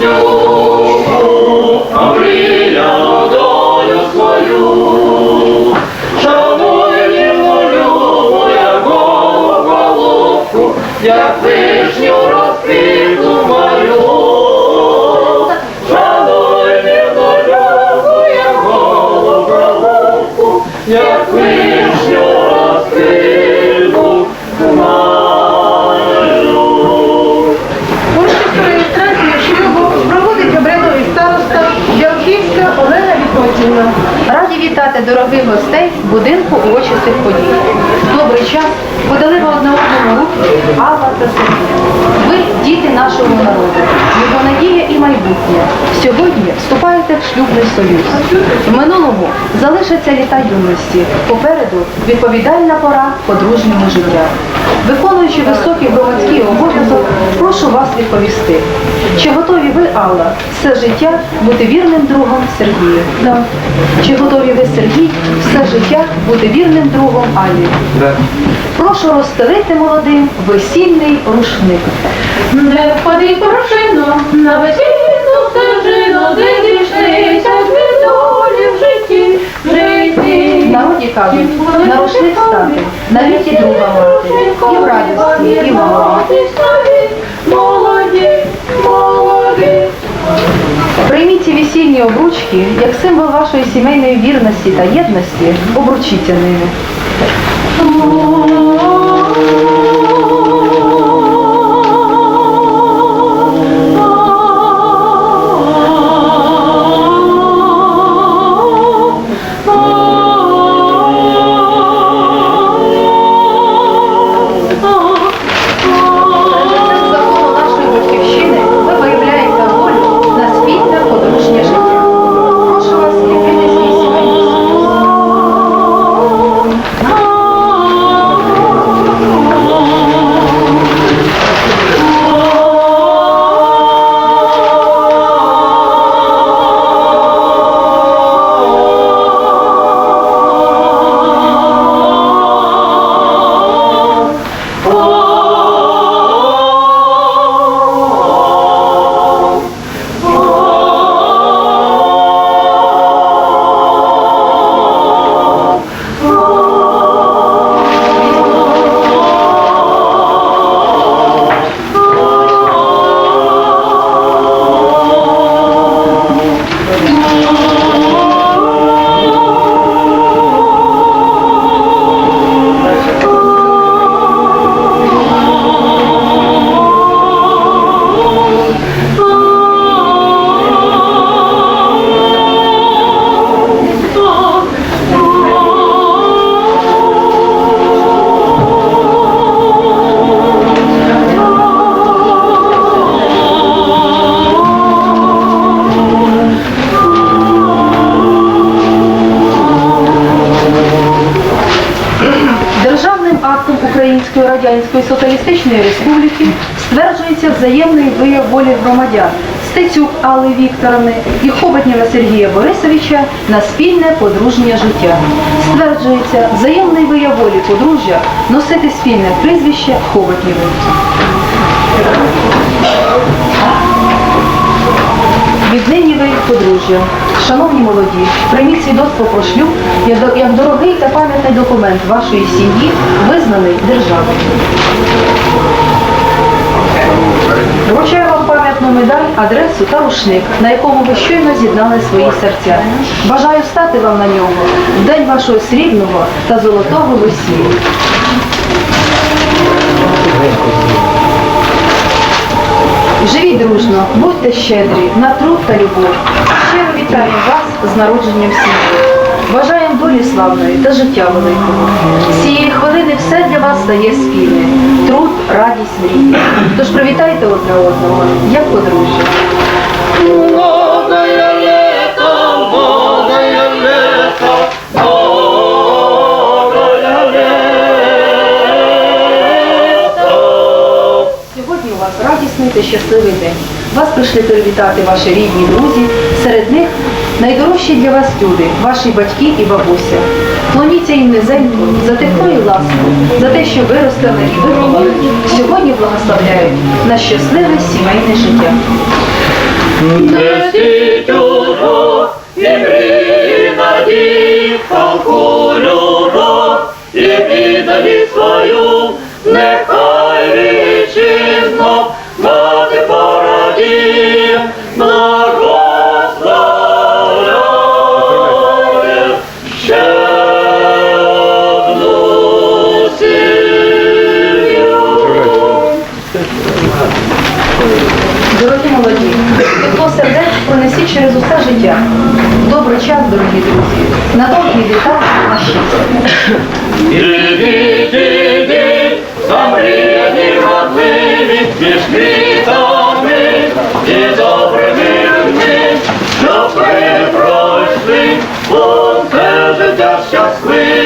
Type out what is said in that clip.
шлюбу, омріяну долю свою. Шануй вірну любу, мою. Шануй вірну любу, як голуб голубку, як вишню Олена Раді вітати дорогих гостей в будинку урочистих подій. Добрий час подали ви одне одному руки Алла та Сергій. Ви діти нашого народу, його надія і майбутнє. Сьогодні вступаєте в шлюбний союз. В минулому залишаться літа юності. Попереду відповідальна пора подружнього життя. Виконуючи обов'язок, прошу вас відповісти. Чи готові ви, Алла, все життя бути вірним другом Сергію? Да. Чи готові ви, Сергій, все життя бути вірним другом Аллі? Да. Прошу розстелити молодим весільний рушник. Не впади порошино на весільну стежину, де дійшлися дві долі в житті, в житті. Народі кажуть, на рушник стати, на віці друга мати, і в радості, і в горі. Весільні обручки як символ вашої сімейної вірності та єдності, обручіться. Української Соціалістичної Республіки стверджується взаємний вияв волі громадян Стецюк Алли Вікторовни і Хоботнєва Сергія Борисовича на спільне подружнє життя. Стверджується взаємний вияв волі подружжя носити спільне прізвище Хоботнєви. Подружжя. Шановні молоді, прийміть свідоцтво про шлюб як дорогий та пам'ятний документ вашої сім'ї, визнаний державою. Вручаю вам пам'ятну медаль, адресу та рушник, на якому ви щойно з'єднали свої серця. Бажаю стати вам на нього в день вашого срібного та золотого весілля. Живіть дружно, будьте щедрі на труд та любов. Щиро вітаємо вас з народженням сім'ї. Бажаємо долі славної та життя великого. Цієї хвилини все для вас стає спільне. Труд, радість, мрії. Тож привітайте одне одного, як подружжя. Радісний щасливий день. Вас прийшли привітати ваші рідні друзі. Серед них найдорожчі для вас люди, ваші батьки і бабуся. Клоніться їм низенько за тепло і ласку, за те, що виростили і виховали. Сьогодні благословляють на щасливе сімейне життя. Несіть удвох і Добрий час, дорогі друзі. На довгий літа наші. Іди, іди, за мріяні можливі, і добрими людьми, пройшли усе життя щасливі.